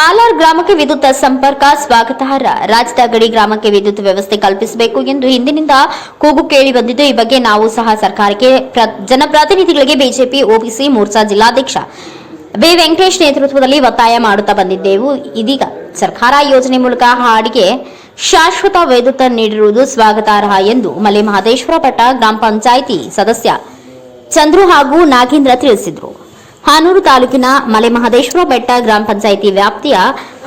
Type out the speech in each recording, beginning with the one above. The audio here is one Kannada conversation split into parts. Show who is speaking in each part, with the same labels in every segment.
Speaker 1: ಪಾಲಾರ್ ಗ್ರಾಮಕ್ಕೆ ವಿದ್ಯುತ್ ಸಂಪರ್ಕ ಸ್ವಾಗತಾರ್ಹ ರಾಜ್ಯದ ಗಡಿ ಗ್ರಾಮಕ್ಕೆ ವಿದ್ಯುತ್ ವ್ಯವಸ್ಥೆ ಕಲ್ಪಿಸಬೇಕು ಎಂದು ಹಿಂದಿನಿಂದ ಕೂಗು ಕೇಳಿ ಬಂದಿದ್ದು, ಈ ಬಗ್ಗೆ ನಾವು ಸಹ ಸರ್ಕಾರಕ್ಕೆ ಪ್ರ- ಜನಪ್ರತಿನಿಧಿಗಳಿಗೆ ಬಿಜೆಪಿ ಒಬಿಸಿ ಮೋರ್ಚಾ ಜಿಲ್ಲಾಧ್ಯಕ್ಷ ಬಿ ವೆಂಕಟೇಶ್ ನೇತೃತ್ವದಲ್ಲಿ ಒತ್ತಾಯ ಮಾಡುತ್ತಾ ಬಂದಿದ್ದೆವು. ಇದೀಗ ಸರ್ಕಾರ ಯೋಜನೆ ಮೂಲಕ ಹಾಡಿಗೆ ಶಾಶ್ವತ ವಿದ್ಯುತ್ ನೀಡಿರುವುದು ಸ್ವಾಗತಾರ್ಹ ಎಂದು ಮಲೆ ಮಹದೇಶ್ವರ ಪಟ್ಟ ಗ್ರಾಮ ಪಂಚಾಯಿತಿ ಸದಸ್ಯ ಚಂದ್ರು ಹಾಗೂ ನಾಗೇಂದ್ರ ತಿಳಿಸಿದರು. ಹಾನೂರು ತಾಲೂಕಿನ ಮಲೆಮಹದೇಶ್ವರ ಬೆಟ್ಟ ಗ್ರಾಮ ಪಂಚಾಯಿತಿ ವ್ಯಾಪ್ತಿಯ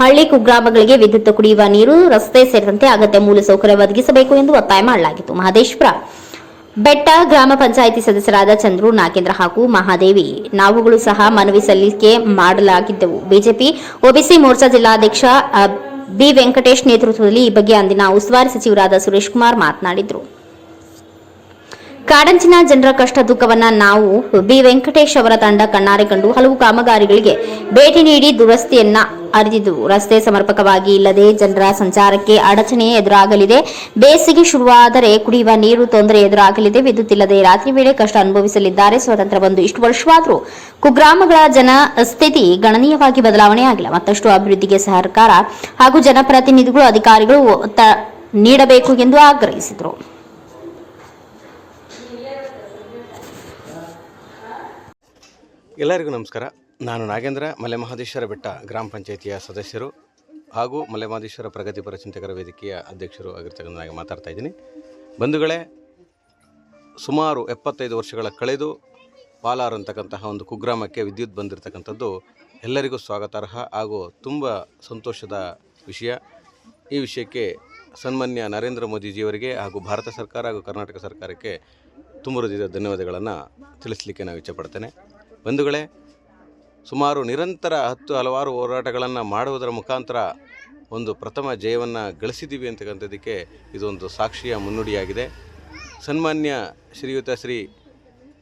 Speaker 1: ಹಳ್ಳಿ ಕುಗ್ರಾಮಗಳಿಗೆ ವಿದ್ಯುತ್ ಕುಡಿಯುವ ನೀರು, ರಸ್ತೆ ಸೇರಿದಂತೆ ಅಗತ್ಯ ಮೂಲಸೌಕರ್ಯ ಒದಗಿಸಬೇಕು ಎಂದು ಒತ್ತಾಯ ಮಾಡಲಾಗಿತ್ತು. ಮಹದೇಶ್ವರ ಬೆಟ್ಟ ಗ್ರಾಮ ಪಂಚಾಯಿತಿ ಸದಸ್ಯರಾದ ಚಂದ್ರು, ನಾಗೇಂದ್ರ ಹಾಗೂ ಮಹಾದೇವಿ ನಾವುಗಳು ಸಹ ಮನವಿ ಸಲ್ಲಿಕೆ ಮಾಡಲಾಗಿದ್ದವು. ಬಿಜೆಪಿ ಒಬಿಸಿ ಮೋರ್ಚಾ ಜಿಲ್ಲಾಧ್ಯಕ್ಷ ಬಿ ವೆಂಕಟೇಶ್ ನೇತೃತ್ವದಲ್ಲಿ ಈ ಬಗ್ಗೆ ಅಂದಿನ ಉಸ್ತುವಾರಿ ಸಚಿವರಾದ ಸುರೇಶ್ ಕುಮಾರ್ ಮಾತನಾಡಿದರು. ಕಾಡಂಚಿನ ಜನರ ಕಷ್ಟ ದುಃಖವನ್ನ ನಾವು ಬಿ. ವೆಂಕಟೇಶ್ ಅವರ ತಂಡ ಕಣ್ಣಾರೆ ಕಂಡು ಹಲವು ಕಾಮಗಾರಿಗಳಿಗೆ ಭೇಟಿ ನೀಡಿ ದುರಸ್ತಿಯನ್ನ ಅರಿದಿದ್ದು ರಸ್ತೆ ಸಮರ್ಪಕವಾಗಿ ಇಲ್ಲದೆ ಜನರ ಸಂಚಾರಕ್ಕೆ ಅಡಚಣೆ ಎದುರಾಗಲಿದೆ. ಬೇಸಿಗೆ ಶುರುವಾದರೆ ಕುಡಿಯುವ ನೀರು ತೊಂದರೆ ಎದುರಾಗಲಿದೆ. ವಿದ್ಯುತ್ ಇಲ್ಲದೆ ರಾತ್ರಿ ವೇಳೆ ಕಷ್ಟ ಅನುಭವಿಸಲಿದ್ದಾರೆ. ಸ್ವತಂತ್ರ ಬಂದು ಇಷ್ಟು ವರ್ಷವಾದರೂ ಕುಗ್ರಾಮಗಳ ಜನ ಸ್ಥಿತಿ ಗಣನೀಯವಾಗಿ ಬದಲಾವಣೆಯಾಗಿಲ್ಲ ಮತ್ತಷ್ಟು ಅಭಿವೃದ್ಧಿಗೆ ಸರ್ಕಾರ ಹಾಗೂ ಜನಪ್ರತಿನಿಧಿಗಳು ಅಧಿಕಾರಿಗಳು ನೀಡಬೇಕು ಎಂದು ಆಗ್ರಹಿಸಿದರು.
Speaker 2: ಎಲ್ಲರಿಗೂ ನಮಸ್ಕಾರ. ನಾನು ನಾಗೇಂದ್ರ, ಮಲೆಮಹದೇಶ್ವರ ಬೆಟ್ಟ ಗ್ರಾಮ ಪಂಚಾಯಿತಿಯ ಸದಸ್ಯರು ಹಾಗೂ ಮಲೆಮಹದೇಶ್ವರ ಪ್ರಗತಿಪರ ಚಿಂತಕರ ವೇದಿಕೆಯ ಅಧ್ಯಕ್ಷರು ಆಗಿರ್ತಕ್ಕಂಥನಾಗಿ ಮಾತಾಡ್ತಾ ಇದ್ದೀನಿ. ಬಂಧುಗಳೇ, ಸುಮಾರು ಎಪ್ಪತ್ತೈದು ವರ್ಷಗಳ ಕಳೆದು ಪಾಲಾರ್ ಅಂತಕ್ಕಂತಹ ಒಂದು ಕುಗ್ರಾಮಕ್ಕೆ ವಿದ್ಯುತ್ ಬಂದಿರತಕ್ಕಂಥದ್ದು ಎಲ್ಲರಿಗೂ ಸ್ವಾಗತಾರ್ಹ ಹಾಗೂ ತುಂಬ ಸಂತೋಷದ ವಿಷಯ. ಈ ವಿಷಯಕ್ಕೆ ಸನ್ಮಾನ್ಯ ನರೇಂದ್ರ ಮೋದಿಜಿಯವರಿಗೆ ಹಾಗೂ ಭಾರತ ಸರ್ಕಾರ ಹಾಗೂ ಕರ್ನಾಟಕ ಸರ್ಕಾರಕ್ಕೆ ತುಂಬ ಹೃದಯದ ಧನ್ಯವಾದಗಳನ್ನು ತಿಳಿಸಲಿಕ್ಕೆ ನಾವು ಇಚ್ಛಪಡ್ತೇನೆ ಬಂಧುಗಳೇ, ಸುಮಾರು ನಿರಂತರ ಹತ್ತು ಹಲವಾರು ಹೋರಾಟಗಳನ್ನು ಮಾಡುವುದರ ಮುಖಾಂತರ ಒಂದು ಪ್ರಥಮ ಜಯವನ್ನು ಗಳಿಸಿದ್ದೀವಿ ಅಂತಕ್ಕಂಥದ್ದಕ್ಕೆ ಇದೊಂದು ಸಾಕ್ಷಿಯ ಮುನ್ನುಡಿಯಾಗಿದೆ. ಸನ್ಮಾನ್ಯ ಶ್ರೀಯುತ ಶ್ರೀ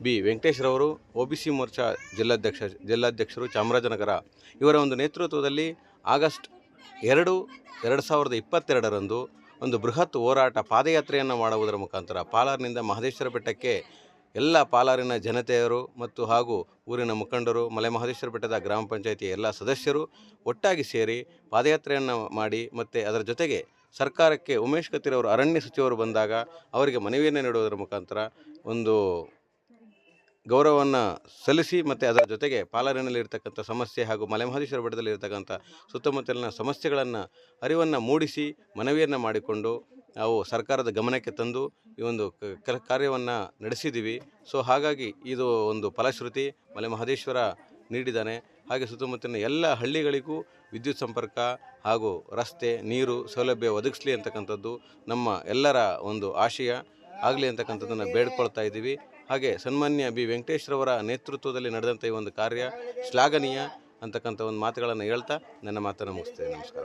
Speaker 2: ಬಿ. ವೆಂಕಟೇಶ್ರವರು ಒ ಬಿ ಸಿ ಮೋರ್ಚಾ ಜಿಲ್ಲಾಧ್ಯಕ್ಷ ಜಿಲ್ಲಾಧ್ಯಕ್ಷರು ಚಾಮರಾಜನಗರ ಇವರ ಒಂದು ನೇತೃತ್ವದಲ್ಲಿ ಆಗಸ್ಟ್ ಎರಡು ಎರಡು ಸಾವಿರದ ಇಪ್ಪತ್ತೆರಡರಂದು ಒಂದು ಬೃಹತ್ ಹೋರಾಟ ಪಾದಯಾತ್ರೆಯನ್ನು ಮಾಡುವುದರ ಮುಖಾಂತರ ಪಾಲಾರ್ನಿಂದ ಮಹದೇಶ್ವರ ಬೆಟ್ಟಕ್ಕೆ ಎಲ್ಲ ಪಾಲಾರಿನ ಜನತೆಯರು ಮತ್ತು ಹಾಗೂ ಊರಿನ ಮುಖಂಡರು, ಮಲೆ ಮಹದೇಶ್ವರ ಬೆಟ್ಟದ ಗ್ರಾಮ ಪಂಚಾಯಿತಿಯ ಎಲ್ಲ ಸದಸ್ಯರು ಒಟ್ಟಾಗಿ ಸೇರಿ ಪಾದಯಾತ್ರೆಯನ್ನು ಮಾಡಿ ಮತ್ತು ಅದರ ಜೊತೆಗೆ ಸರ್ಕಾರಕ್ಕೆ ಉಮೇಶ್ ಕತ್ತಿರವರು ಅರಣ್ಯ ಸಚಿವರು ಬಂದಾಗ ಅವರಿಗೆ ಮನವಿಯನ್ನು ನೀಡುವುದರ ಮುಖಾಂತರ ಒಂದು ಗೌರವವನ್ನು ಸಲ್ಲಿಸಿ ಮತ್ತು ಅದರ ಜೊತೆಗೆ ಪಾಲಾರಿನಲ್ಲಿ ಇರ್ತಕ್ಕಂಥ ಸಮಸ್ಯೆ ಹಾಗೂ ಮಲೆ ಮಹದೇಶ್ವರ ಬೆಟ್ಟದಲ್ಲಿ ಇರತಕ್ಕಂಥ ಸುತ್ತಮುತ್ತಲಿನ ಸಮಸ್ಯೆಗಳನ್ನು, ಅರಿವನ್ನು ಮೂಡಿಸಿ ಮನವಿಯನ್ನು ಮಾಡಿಕೊಂಡು ನಾವು ಸರ್ಕಾರದ ಗಮನಕ್ಕೆ ತಂದು ಈ ಒಂದು ಕಾರ್ಯವನ್ನು ನಡೆಸಿದ್ದೀವಿ. ಸೊ, ಹಾಗಾಗಿ ಇದು ಒಂದು ಫಲಶ್ರುತಿ ಮಲೆ ಮಹದೇಶ್ವರ ನೀಡಿದ್ದಾನೆ. ಹಾಗೆ ಸುತ್ತಮುತ್ತಲಿನ ಎಲ್ಲ ಹಳ್ಳಿಗಳಿಗೂ ವಿದ್ಯುತ್ ಸಂಪರ್ಕ ಹಾಗೂ ರಸ್ತೆ, ನೀರು ಸೌಲಭ್ಯ ಒದಗಿಸಲಿ ಅಂತಕ್ಕಂಥದ್ದು ನಮ್ಮ ಎಲ್ಲರ ಒಂದು ಆಶಯ. ಆಗಲಿ ಅಂತಕ್ಕಂಥದ್ದನ್ನು ಬೇಡ್ಕೊಳ್ತಾ ಇದ್ದೀವಿ. ಹಾಗೆ ಸನ್ಮಾನ್ಯ ಬಿ. ವೆಂಕಟೇಶ್ವರವರ ನೇತೃತ್ವದಲ್ಲಿ ನಡೆದಂಥ ಈ ಒಂದು ಕಾರ್ಯ ಶ್ಲಾಘನೀಯ ಅಂತಕ್ಕಂಥ ಒಂದು ಮಾತುಗಳನ್ನು ಹೇಳ್ತಾ ನನ್ನ ಮಾತನ್ನು ಮುಗಿಸ್ತೇನೆ. ನಮಸ್ಕಾರ